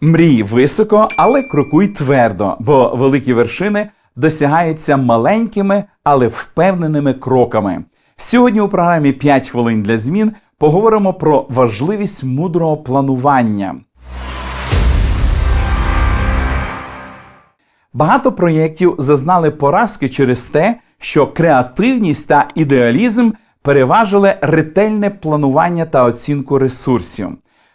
Мрій високо, але крокуй твердо, бо великі вершини досягаються маленькими, але впевненими кроками. Сьогодні у програмі «5 хвилин для змін поговоримо про важливість мудрого планування. Багато проєктів зазнали поразки через те, що креативність та ідеалізм переважили ретельне планування та оцінку ресурсів.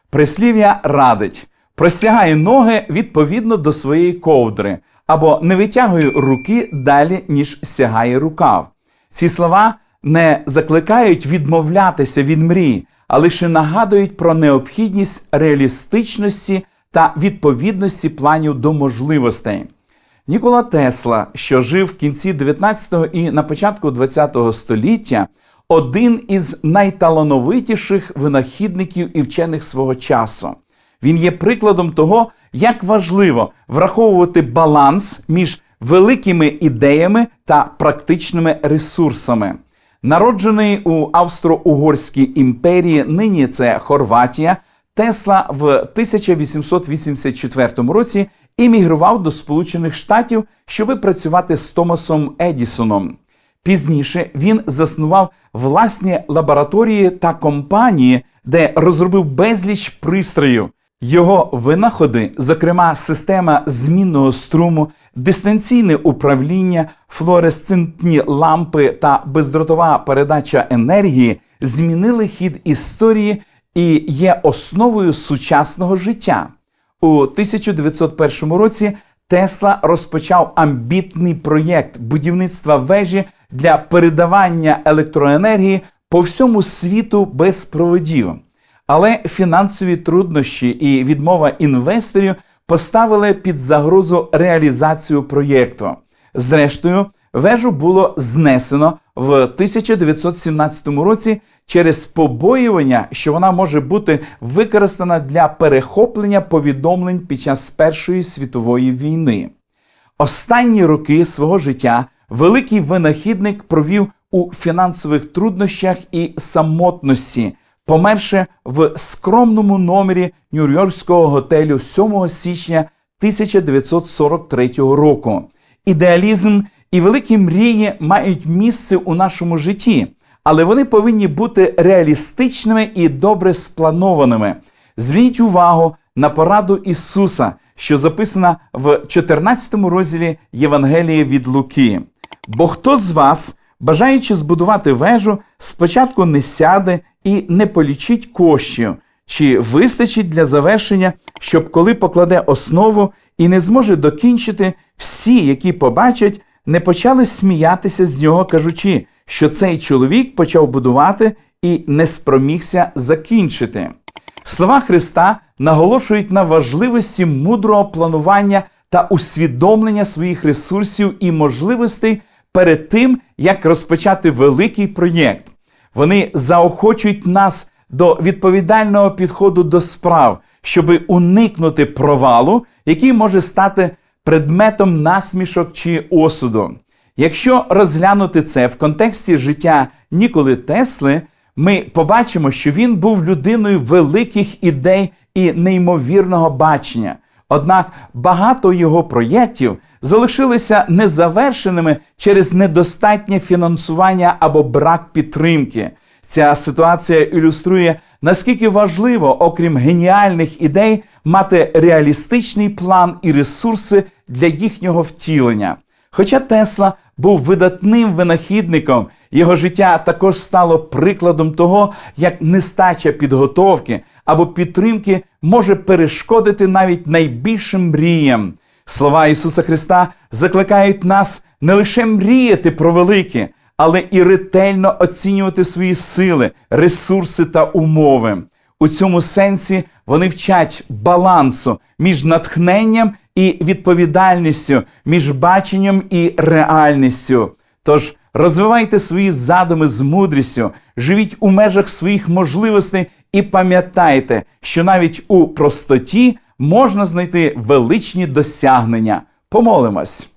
Прислів'я радить: простягай ноги відповідно до своєї ковдри, або не витягуй руки далі, ніж сягає рукав. Ці слова не закликають відмовлятися від мрій, а лише нагадують про необхідність реалістичності та відповідності планів до можливостей. Нікола Тесла, що жив в кінці 19-го і на початку 20-го століття, один із найталановитіших винахідників і вчених свого часу. Він є прикладом того, як важливо враховувати баланс між великими ідеями та практичними ресурсами. Народжений у Австро-Угорській імперії, нині це Хорватія, Тесла в 1884 році іммігрував до Сполучених Штатів, щоби працювати з Томасом Едісоном. Пізніше він заснував власні лабораторії та компанії, де розробив безліч пристроїв. Його винаходи, зокрема система змінного струму, дистанційне управління, флуоресцентні лампи та бездротова передача енергії, змінили хід історії і є основою сучасного життя. У 1901 році Тесла розпочав амбітний проєкт будівництва вежі для передавання електроенергії по всьому світу без проводів. Але фінансові труднощі і відмова інвесторів поставили під загрозу реалізацію проєкту. Зрештою, вежу було знесено в 1917 році через побоювання, що вона може бути використана для перехоплення повідомлень під час Першої світової війни. Останні роки свого життя великий винахідник провів у фінансових труднощах і самотності, померше в скромному номері Нью-Йоркського готелю 7 січня 1943 року. Ідеалізм і великі мрії мають місце у нашому житті, але вони повинні бути реалістичними і добре спланованими. Зверніть увагу на пораду Ісуса, що записана в 14 розділі Євангелії від Луки. Бо хто з вас, бажаючи збудувати вежу, спочатку не сяде і не полічить коштів, чи вистачить для завершення, щоб коли покладе основу і не зможе докінчити, всі, які побачать, не почали сміятися з нього, кажучи, що цей чоловік почав будувати і не спромігся закінчити. Слова Христа наголошують на важливості мудрого планування та усвідомлення своїх ресурсів і можливостей перед тим, як розпочати великий проєкт. Вони заохочують нас до відповідального підходу до справ, щоби уникнути провалу, який може стати предметом насмішок чи осуду. Якщо розглянути це в контексті життя Ніколи Тесли, ми побачимо, що він був людиною великих ідей і неймовірного бачення. Однак багато його проєктів залишилися незавершеними через недостатнє фінансування або брак підтримки. Ця ситуація ілюструє, наскільки важливо, окрім геніальних ідей, мати реалістичний план і ресурси для їхнього втілення. Хоча Тесла був видатним винахідником, його життя також стало прикладом того, як нестача підготовки або підтримки може перешкодити навіть найбільшим мріям. Слова Ісуса Христа закликають нас не лише мріяти про велике, але і ретельно оцінювати свої сили, ресурси та умови. У цьому сенсі вони вчать балансу між натхненням і відповідальністю, між баченням і реальністю. Тож розвивайте свої задуми з мудрістю, живіть у межах своїх можливостей і пам'ятайте, що навіть у простоті можна знайти величні досягнення. Помолимось.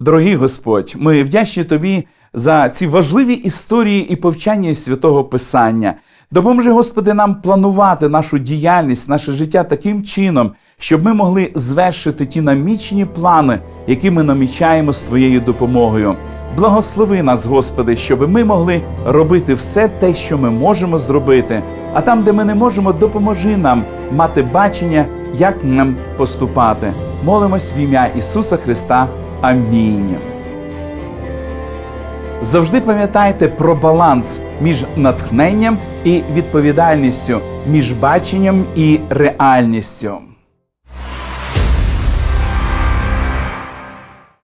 Дорогий Господь, ми вдячні Тобі за ці важливі історії і повчання святого Писання. Допоможи, Господи, нам планувати нашу діяльність, наше життя таким чином, щоб ми могли звершити ті намічені плани, які ми намічаємо з Твоєю допомогою. Благослови нас, Господи, щоб ми могли робити все те, що ми можемо зробити. А там, де ми не можемо, допоможи нам мати бачення, як нам поступати. Молимось в ім'я Ісуса Христа. Амінь. Завжди пам'ятайте про баланс між натхненням і відповідальністю, між баченням і реальністю.